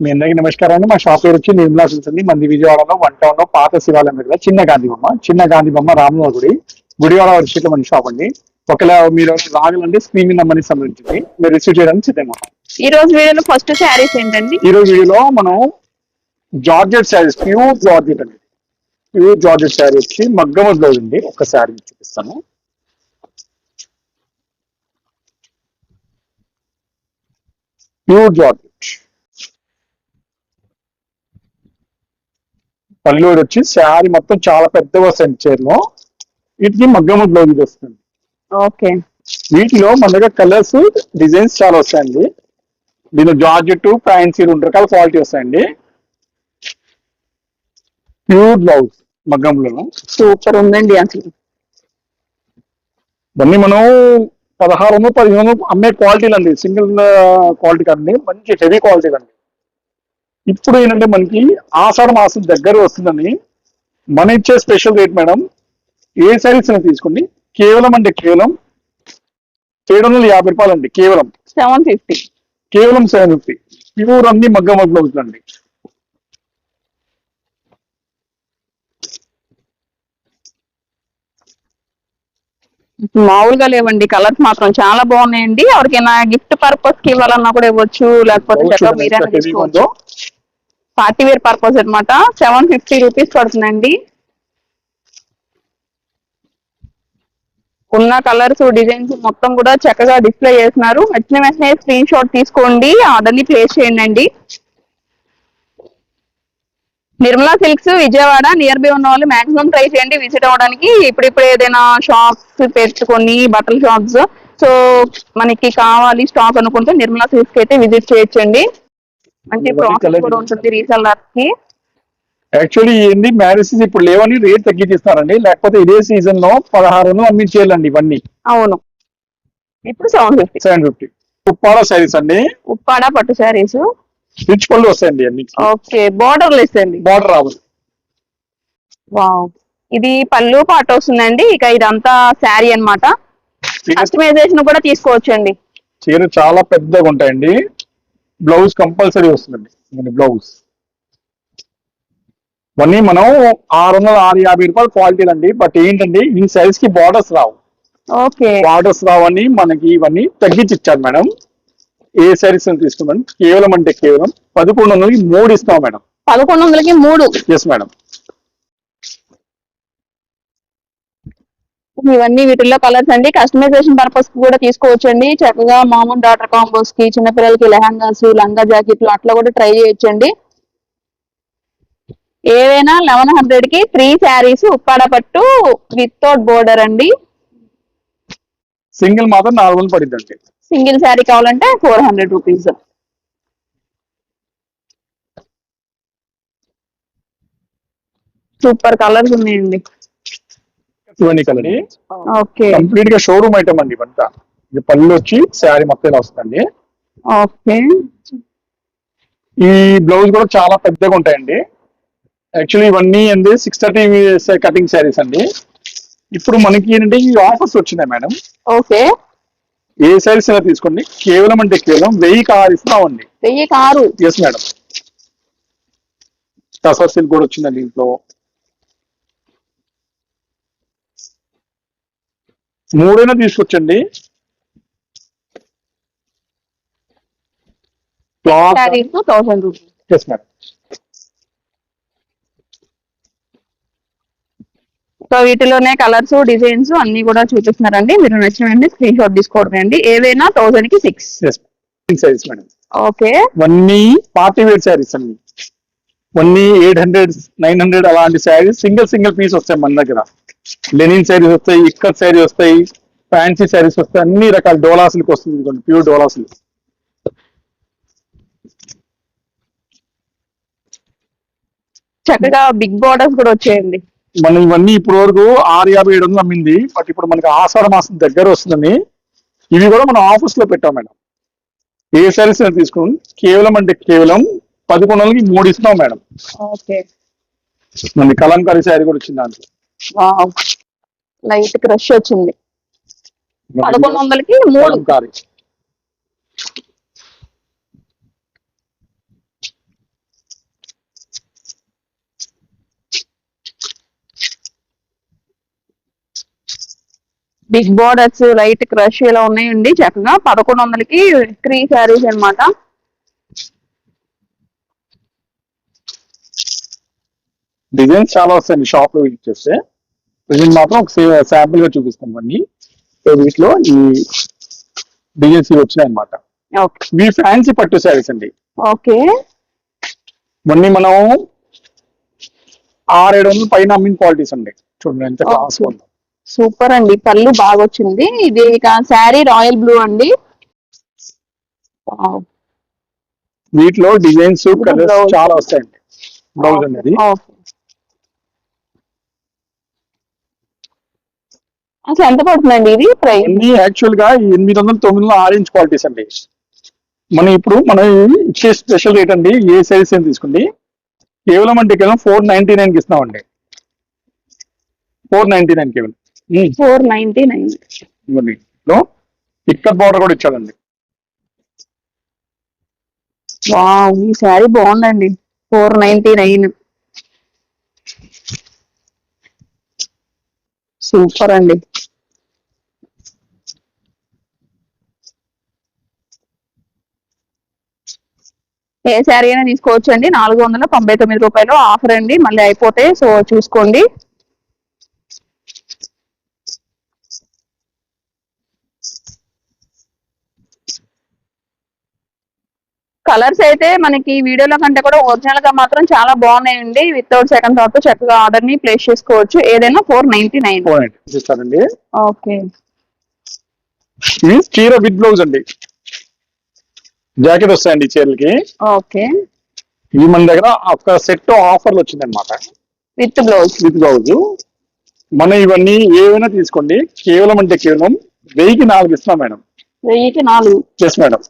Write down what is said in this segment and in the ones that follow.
మీ అందరికీ నమస్కారం అండి. మా షాప్ పేరు వచ్చి నిర్మలా అండి. మంది విజయవాడలో వన్ టౌన్లో పాత శివాలయం దగ్గర చిన్న గాంధీ బొమ్మ చిన్న గాంధీ బొమ్మ రామనగర్ గుడి గుడివాడ వర్షిట్ల మన షాప్ అండి. ఒకవేళ మీరు రాగలంటే స్క్రీన్ మీద నెంబర్ని సంబంధించింది మీరు రిసీవ్ చేయడానికి సిద్ధంగా ఈ రోజు వీడియోలో ఫస్ట్ శారీస్ ఏంటండి? ఈ రోజు వీడియోలో మనం జార్జెట్ శారీస్ ప్యూర్ జార్జెట్ అండి. ప్యూర్ జార్జెట్ శారీ వచ్చి మగ్గమ బ్లౌజ్ అండి ఒక శారీ చూపిస్తాను. Pure georgette. పల్లూరు వచ్చి శారీ మొత్తం చాలా పెద్దగా వస్తాయండి చీరలో వీటికి మగ్గమ బ్లౌజ్ వస్తుంది ఓకే. వీటిలో మన దగ్గర కలర్స్ డిజైన్స్ చాలా వస్తాయండి. దీనిలో జార్జెట్ ఫ్యాన్సీ రెండు రకాల క్వాలిటీ వస్తాయండి. ప్యూర్ బ్లౌజ్ మగ్గంలో సూపర్ ఉందండి అసలు. ఇవన్నీ మనం పదహారు వందలు పదిహేను వందలు అమ్మే క్వాలిటీలు అండి సింగిల్ క్వాలిటీ కండి మంచి హెవీ క్వాలిటీ అండి ఇప్పుడు ఏంటంటే మనకి ఆషాఢ మాసం దగ్గర వస్తుందని మన ఇచ్చే స్పెషల్ రేట్ మేడం ఏ సారీస్ తీసుకోండి. కేవలం అంటే కేవలం ఏడు వందల యాభై రూపాయలు అండి కేవలం. Seven fifty. కేవలం సెవెన్ ఫిఫ్టీ. ప్యూర్ అన్ని మగ్గ బ్లౌజ్ అండి మామూలుగా లేవండి కలర్స్ మాత్రం చాలా బాగున్నాయండి. ఎవరికైనా గిఫ్ట్ పర్పస్కి ఇవ్వాలన్నా కూడా ఇవ్వచ్చు లేకపోతే మీరైనా తీసుకోవచ్చు. పార్టీ వేర్ పర్పస్ అన్నమాట. సెవెన్ ఫిఫ్టీ రూపీస్ పడుతుందండి. ఉన్న కలర్స్ డిజైన్స్ మొత్తం కూడా చక్కగా డిస్ప్లే చేస్తున్నారు. వచ్చిన వెంటనే స్క్రీన్ షాట్ తీసుకోండి. ఆర్డర్ ప్లేస్ చేయండి Nirmala silks Vijayawada near by ఉన్న వాళ్ళు మాక్సిమం ట్రై చేయండి విజిట్ అవ్వడానికి ఇప్పుడు ఏదైనా షాప్స్ పెట్టుకొని బట్టల షాప్స్ సో మనకి కావాలి స్టాక్ అనుకుంటే నిర్మలా సిల్క్స్ అయితే విజిట్ చేయొచ్చండి. ప్రాఫిట్ colour కూడా. ఉంటుంది రీసెల్లర్కి యాక్చువల్లీ ఏంది? మ్యారేజెస్ ఇప్పుడు లేవని రేట్ తగ్గించిస్తారండి. లేకపోతే ఇదే సీజన్లో పదహారు వందలు అమ్మించేయాలండి ఇవన్నీ. అవును. ఇప్పుడు seven fifty seven fifty Uppada saris అండి. ఉప్పాడ పట్టు శారీస్. రిచ్ పళ్ళు వస్తాయండి అన్ని. ఓకే బోర్డర్ లెస్ అండి. బార్డర్ రావాలి వావ్ ఇది పళ్ళు పాట వస్తుందండి ఇక ఇదంతా శారీ అన్నమాట. కస్టమైజేషన్ కూడా తీసుకోవచ్చండి. చీర చాలా పెద్దగా ఉంటాయండి. బ్లౌజ్ కంపల్సరీ వస్తుందండి. బ్లౌజ్. ఇవన్నీ మనం ఆరు వందల ఆరు యాభై రూపాయలు క్వాలిటీలు అండి బట్ ఏంటంటే ఈ సైజ్కి బార్డర్స్ రావు. ఓకే. బార్డర్స్ రావని మనకి ఇవన్నీ తగ్గించి ఇచ్చారు మేడం. ఏ శారీస్ తీసుకున్నాం? కేవలం అంటే కేవలం పదకొండు వందలకి మూడు ఇస్తాం మేడం. పదకొండు వందలకి మూడు. ఎస్ మేడం ఇవన్నీ వీటిల్లో కలర్స్ అండి. కస్టమైజేషన్ పర్పస్కి కూడా తీసుకోవచ్చండి. చక్కగా మామూలు డాటర్ కాంబోస్కి చిన్నపిల్లలకి లెహంగాస్ లంగా జాకెట్లు అట్లా కూడా ట్రై చేయొచ్చండి. ఏవైనా లెవెన్ హండ్రెడ్కి త్రీ శారీస్ ఉప్పాడ పట్టు వితౌట్ బోర్డర్ అండి. సింగిల్ మాత్రం నాలుగు వందలు పడిద్దండి. సింగిల్ శారీ కావాలంటే four hundred rupees super colours ఉన్నాయండి. ఇవన్నీ కలర్ ఓకే. కంప్లీట్గా షోరూమ్ ఐటమ్ అండి ఇవంతా. ఇది పళ్ళు వచ్చి శారీ మొత్తం వస్తుందండి. ఓకే. ఈ బ్లౌజ్ కూడా చాలా పెద్దగా ఉంటాయండి. యాక్చువల్లీ ఇవన్నీ అండి సిక్స్ థర్టీ కటింగ్ శారీస్ అండి. ఇప్పుడు మనకి ఏంటంటే ఈ ఆఫర్స్ వచ్చినాయి మేడం. ఓకే. ఏ శారీస్ అయినా తీసుకోండి. కేవలం అంటే కేవలం వెయ్యి కారు ఇస్తున్నామండి. వెయ్యి కారు. ఎస్ మేడం టసర్ సిల్క్ కూడా వచ్చిందండి దీంట్లో మూడైనా తీసుకొచ్చండి. Cloth saris thousand rupees yes madam so వీటిలోనే కలర్స్ డిజైన్స్ అన్ని కూడా చూపిస్తున్నారండి. మీరు నచ్చిన వెంటనే స్క్రీన్ షాట్ తీసుకోవడం అండి. ఏవైనా థౌసండ్కి సిక్స్ సైజ్ మేడం ఓకే ఇవన్నీ పార్టీ వేర్ శారీస్ అండి. ఇవన్నీ ఎయిట్ హండ్రెడ్ నైన్ హండ్రెడ్ అలాంటి శారీస్ సింగిల్ సింగిల్ పీస్ వస్తాయి మన దగ్గర. లెనిన్ శారీస్ వస్తాయి ఇక్కత్ శారీ వస్తాయి ఫ్యాన్సీ శారీస్ వస్తాయి అన్ని రకాల డోలాసులకు వస్తుంది ఇదిగోండి ప్యూర్ డోలాసులు. చక్కగా బిగ్ బార్డర్స్ కూడా వచ్చేయండి. మనం ఇవన్నీ ఇప్పుడు వరకు ఆరు యాభై ఏడు వందలు అమ్మింది బట్ ఇప్పుడు మనకి ఆషాఢ మాసం దగ్గర వస్తుందని ఇవి కూడా మనం ఆఫీస్లో పెట్టాం మేడం. ఏ శారీస్ తీసుకుని కేవలం అంటే కేవలం పదకొండు వందలకి మూడు ఇస్తున్నాం మేడం. ఓకే. మన కలంకారీ శారీ కూడా వచ్చింది దాంట్లో. లైట్ క్రష్ వచ్చింది. పదకొండు వందలకి మూడు. బిగ్ బార్డర్స్ లైట్ క్రష్ ఇలా ఉన్నాయండి? చక్కగా పదకొండు వందలకి త్రీ శారీస్ అన్నమాట. డిజైన్స్ చాలా వస్తాయండి షాప్లో విజిట్ చేస్తే. ప్రజెంట్ మాత్రం ఒక శాంపుల్గా చూపిస్తాం అన్ని సో వీటిలో ఈ డిజైన్స్ ఇవి వచ్చినాయి అనమాట ఇవి ఫ్యాన్సీ పట్టు శారీస్ అండి. ఓకే. మొన్న మనం ఆరేడు వందల పైన అమ్మిన క్వాలిటీస్ అండి. చూడండి ఎంత క్లాస్. ఉందో. సూపర్ అండి. పళ్ళు బాగా వచ్చింది ఇది శారీ రాయల్ బ్లూ అండి. వీటిలో డిజైన్స్ కలర్స్. చాలా వస్తాయండి. బ్లౌజ్ అనేది. అసలు ఎంత పడుతుందండి ఇది ప్రైస్? యాక్చువల్గా ఎనిమిది వందల తొమ్మిది వందల ఆరెంజ్ క్వాలిటీస్ అండి. మనం ఇప్పుడు మనం ఇచ్చే స్పెషల్ రేట్ అండి ఏ సైజ్ ఏం తీసుకోండి కేవలం అంటే కేవలం ఫోర్ నైన్టీ నైన్కి ఇస్తున్నామండి. ఫోర్ నైన్టీ నైన్ కేవలం. ఉమ్, ఫోర్ నైన్టీ నైన్లో ఇక్కడ బార్డర్ కూడా ఇచ్చాడండి. వావ్ ఈ శారీ బాగుందండి. ఫోర్ నైన్టీ నైన్ సూపర్ అండి. ఏ శారీ అయినా తీసుకోవచ్చు అండి నాలుగు వందల తొంభై తొమ్మిది రూపాయలు ఆఫర్ అండి. మళ్ళీ అయిపోతే సో చూసుకోండి. కలర్స్ అయితే మనకి వీడియోలో కంటే కూడా ఒరిజినల్గా మాత్రం చాలా బాగున్నాయండి. వితౌట్ సెకండ్ థాట్ చక్కగా ఆర్డర్ని ప్లేస్ చేసుకోవచ్చు. ఏదైనా ఫోర్ నైన్టీ నైన్ ఓకే. చీర విత్ బ్లౌజ్ అండి. జాకెట్ వస్తాయండి చీరలకి. ఓకే. ఇది మన దగ్గర ఒక సెట్ ఆఫర్లు వచ్చిందనమాట విత్ బ్లౌజ్ విత్ బ్లౌజ్ మనం ఇవన్నీ ఏవైనా తీసుకోండి. కేవలం అంటే కేవలం వెయ్యికి నాలుగు ఇస్తున్నాం మేడం. వెయ్యికి నాలుగు. ఎస్ మేడం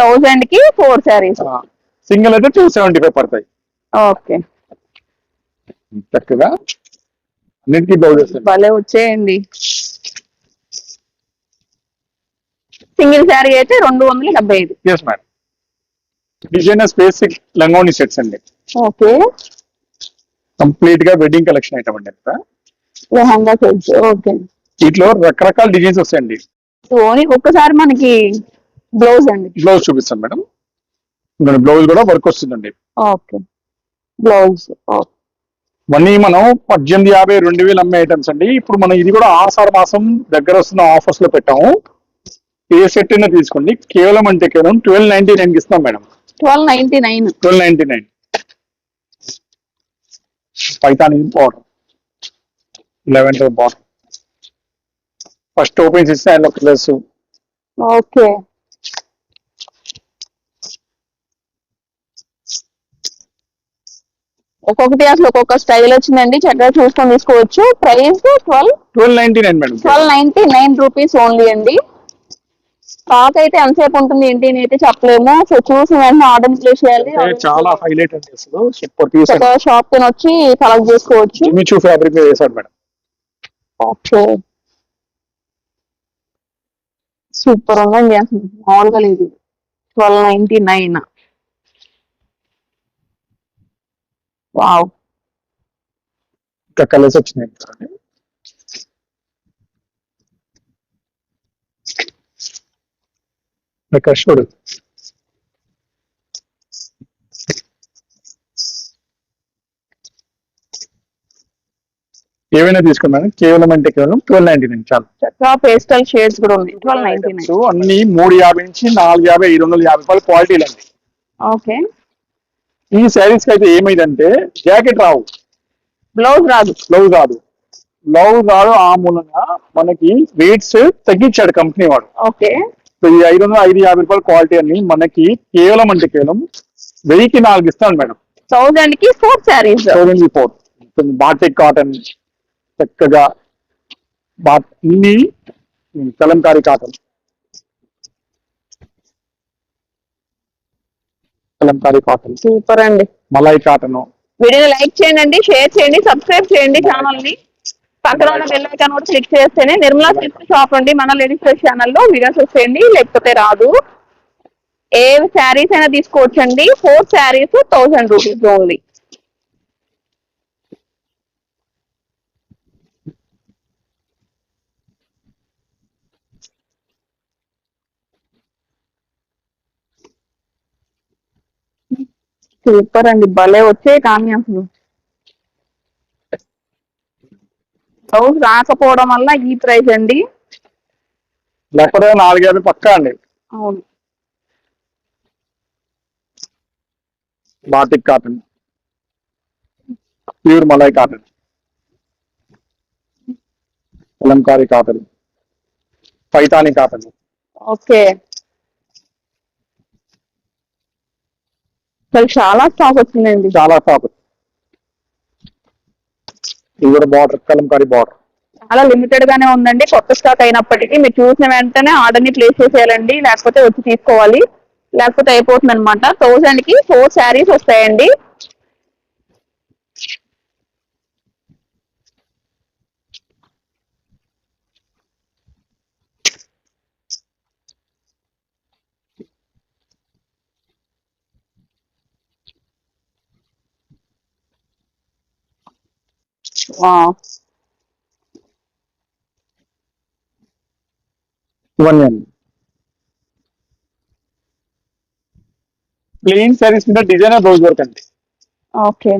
థౌజండ్కి ఫోర్ శారీస్. సింగిల్ అయితే టూ సెవెంటీ ఫైవ్ పడతాయి. ఓకే. చక్కగా. అన్నిటికీ బ్లౌజ్ వస్తాయి భలే వచ్చేయండి. సింగిల్ శారీ అయితే రెండు వందల డెబ్బై ఐదు. ఎస్ మేడం డిజైనర్ లంగోని సెట్స్ అండి. ఓకే. కంప్లీట్గా వెడ్డింగ్ కలెక్షన్ ఐటమ్ అండి అంతా. Lehenga sets okay. వీటిలో రకరకాల డిజైన్స్ వస్తాయండి. ఓన్లీ ఒక్కసారి మనకి బ్లౌజ్ అండి. బ్లౌజ్ చూపిస్తాను మేడం. బ్లౌజ్ కూడా వర్క్ వస్తుందండి. ఓకే. బ్లౌజ్ ఇవన్నీ మనం పద్దెనిమిది యాభై రెండు వేలు అమ్మే ఐటమ్స్ అండి. ఇప్పుడు మనం ఇది కూడా ఆషాఢ మాసం దగ్గర వస్తున్న ఆఫర్స్లో పెట్టాము. ఏ సెట్ అయినా తీసుకోండి. కేవలం అంటే కేవలం ట్వెల్వ్ నైన్టీ నైన్కి ఇస్తాం madam. Twelve ninety nine. Twelve ninety nine. Paithani border eleven border first open చేస్తే ఆయన కలర్స్ ఓకే. ఒక్కొక్కటి అసలు ఒక్కొక్క స్టైల్ వచ్చిందండి. చక్కగా చూసుకొని తీసుకోవచ్చు. Price twelve twelve ninety nine madam. Twelve ninety nine rupees only అండి. స్టాక్ అయితే ఎంతసేపు ఉంటుంది ఏంటి అని అయితే చెప్పలేము. సో చూసి వెంటనే ఆర్డర్ ప్లేస్ చేయాలి. చాలా హైలైట్ అండి అసలు. షాప్కి వచ్చి కలెక్ట్ చేసుకోవచ్చు. జిమిచూ ఫ్యాబ్రిక్ వేసాడు మేడం. ఓకే. సూపర్ ఉందండి అసలు. మామూలుగా లేదు. Twelve ninety nine. వావ్. ఇంకా కలర్స్ వచ్చినాయి చూడండి. ఇక్కడ చూడు. ఏవైనా తీసుకున్నాను కేవలం అంటే కేవలం ట్వెల్వ్ నైన్టీ నైన్ చాలు. చక్కగా పేస్టల్ షేడ్స్ కూడా ఉన్నాయి. ట్వెల్వ్ నైన్టీ నైన్ అన్ని మూడు యాభై నుంచి నాలుగు యాభై ఐదు వందల యాభై రూపాయల క్వాలిటీలు అండి. ఓకే. ఈ శారీస్కి అయితే ఏమైందంటే జాకెట్ రావు. బ్లౌజ్ రాదు. బ్లౌజ్ రాదు. బ్లౌజ్ రాదు ఆ మూలంగా మనకి రేట్స్ తగ్గించాడు కంపెనీ వాడు. ఓకే. సో ఈ ఐదు వందల ఐదు యాభై రూపాయల క్వాలిటీ అని మనకి కేవలం అంటే కేవలం వెయ్యికి నాలుగు ఇస్తాను మేడం. థౌజండ్కి four saris thousand four batik cotton చక్కగా బా ఇన్ని Kalamkari cotton Kalamkari cotton super అండి. మలై కాటన్ వీడియోని లైక్ చేయండి షేర్ చేయండి సబ్స్క్రైబ్ చేయండి ఛానల్ని. పక్కన ఉన్న బెల్ ఐకాన్ కూడా క్లిక్ చేస్తేనే నిర్మలా సిల్క్ షాప్ అండి మన లేడీస్ డ్రెస్ ఛానల్లో వీడియోస్ వస్తాయండి లేకపోతే రాదు. ఏ శారీస్ అయినా తీసుకోవచ్చండి four saris thousand rupees only super అండి భలే వచ్చే కానీ అసలు. బ్లౌజ్ రాకపోవడం వల్ల ఈ ప్రైస్ అండి. లేకపోతే నాలుగు యాభై పక్కా అండి. అవును. Batik cotton. Pure malai cotton. Kalamkari cotton. Paithani cotton. Okay. అసలు చాలా స్టాక్ వచ్చిందండి చాలా స్టాక్ ఇది కూడా బార్డర్ కలంకారీ బార్డర్ చాలా లిమిటెడ్ గానే ఉందండి. కొత్త స్టాక్ అయినప్పటికీ మీరు చూసిన వెంటనే ఆర్డర్ని ప్లేస్ చేసేయాలండి. లేకపోతే వచ్చి తీసుకోవాలి. లేకపోతే అయిపోతుంది అనమాట థౌసండ్కి ఫోర్ శారీస్ వస్తాయండి. వావ్. ఇవన్నీ అండి ప్లెయిన్ శారీస్ మీద డిజైనర్ బ్లౌజ్ వర్క్ అండి ఓకే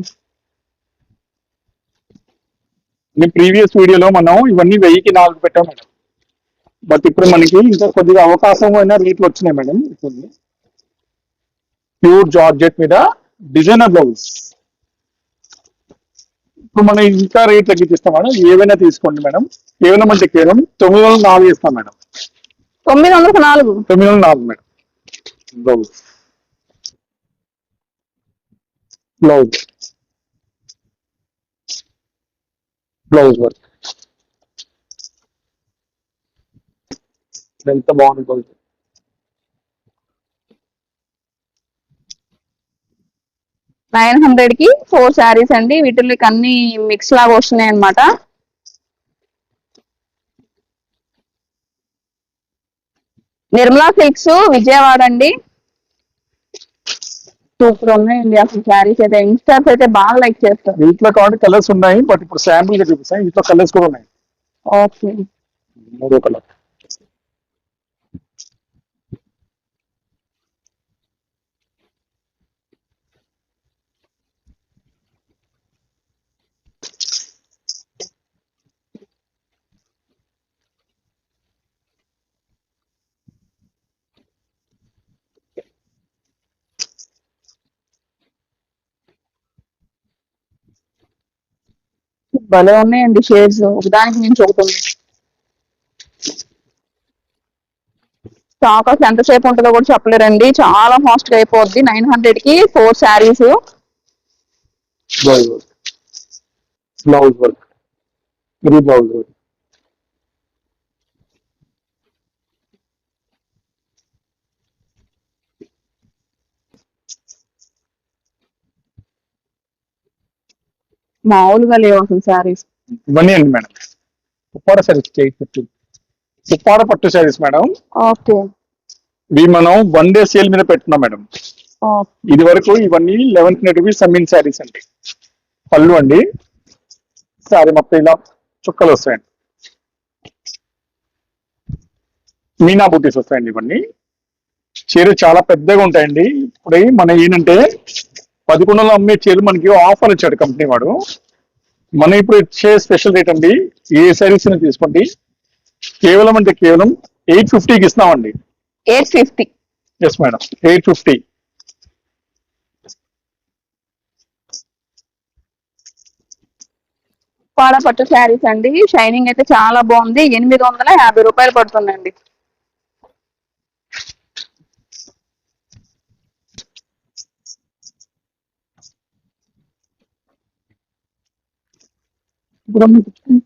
మీ ప్రీవియస్ వీడియోలో మనం ఇవన్నీ వెయ్యికి నాలుగు పెట్టాం మేడం బట్ ఇప్పుడు మనకి ఇంకా కొద్దిగా అవకాశం అయిన రేట్లు వచ్చినాయి మేడం ఇప్పుడు ప్యూర్ జార్జెట్ మీద డిజైనర్ బ్లౌజ్ ఇప్పుడు మనం ఇంకా రేట్ తగ్గించిస్తాం మేడం. ఏవైనా తీసుకోండి మేడం. ఏమైనా అంటే కేవలం తొమ్మిది వందల నాలుగు ఇస్తాం మేడం. తొమ్మిది వందలకు నాలుగు? తొమ్మిది వందల నాలుగు madam. Blouse blouse blouse work ఎంత బాగుంది నైన్ హండ్రెడ్కి ఫోర్ శారీస్ అండి. వీటికి అన్ని మిక్స్ లాగా వస్తున్నాయి అనమాట నిర్మలా సిల్క్స్ విజయవాడ అండి. సూపర్ ఉన్నాయండి అసలు శారీస్ అయితే. యంగ్స్టర్స్ అయితే బాగా లైక్ చేస్తారు. వీటిలో కాబట్టి కలర్స్ ఉన్నాయి బట్ ఇప్పుడు శాంపుల్గా చూపిస్తాయి వీటిలో కలర్స్ కూడా ఉన్నాయి. ఓకే. మూడో కలర్ భలే ఉన్నాయండి షేడ్స్ ఒకదానికి మించి ఒకటి ఉంది స్టాక్ అసలు ఎంతసేపు ఉంటుందో కూడా చెప్పలేరండి. చాలా ఫాస్ట్గా అయిపోద్ది. నైన్ హండ్రెడ్కి four saris blouse work blouse work మామూలుగా లేవు అసలు శారీస్. ఇవన్నీ అండి మేడం. ఉప్పాడ శారీస్ చేయి పట్టు ఉప్పాడ పట్టు శారీస్ మేడం. ఓకే. ఇవి మనం వన్ డే సేల్ మీద పెట్టున్నాం మేడం. ఇది వరకు ఇవన్నీ లెవెన్ హండ్రెడ్ రూపీస్ అమ్మిన శారీస్ అండి. పళ్ళు అండి. శారీ మొత్తం ఇలా చుక్కలు వస్తాయండి. మీనా బూటీస్ వస్తాయండి ఇవన్నీ. చీర చాలా పెద్దగా ఉంటాయండి. ఇప్పుడు మన ఏంటంటే పదకొండు వందలు అమ్మే చీరలు మనకి ఆఫర్ ఇచ్చాడు కంపెనీ వాడు. మనం ఇప్పుడు ఇచ్చే స్పెషల్ రేట్ అండి ఏ శారీస్ తీసుకోండి. కేవలం అంటే కేవలం ఎయిట్ ఫిఫ్టీకి ఇస్తామండి eight fifty. Yes madam eight fifty. Uppada పట్టు శారీస్ అండి. షైనింగ్ అయితే చాలా బాగుంది. ఎనిమిది వందల యాభై రూపాయలు పడుతుందండి. Gracias.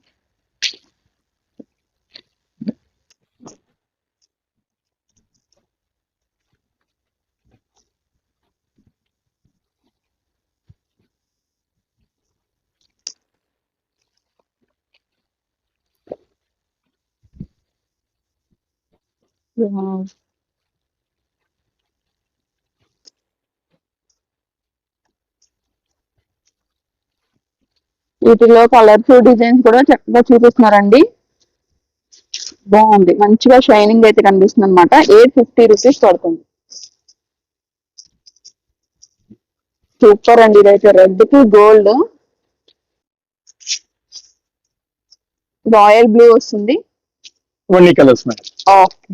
వీటిలో కలర్స్ డిజైన్స్ కూడా చక్కగా చూపిస్తున్నారండి. బాగుంది. మంచిగా షైనింగ్ అయితే కనిపిస్తుంది అనమాట ఎయిట్ ఫిఫ్టీ రూపీస్ పడుతుంది. సూపర్ అండి ఇదైతే. రెడ్కి గోల్డ్ రాయల్ బ్లూ వస్తుంది. ఇవన్నీ కలర్స్ ఓకే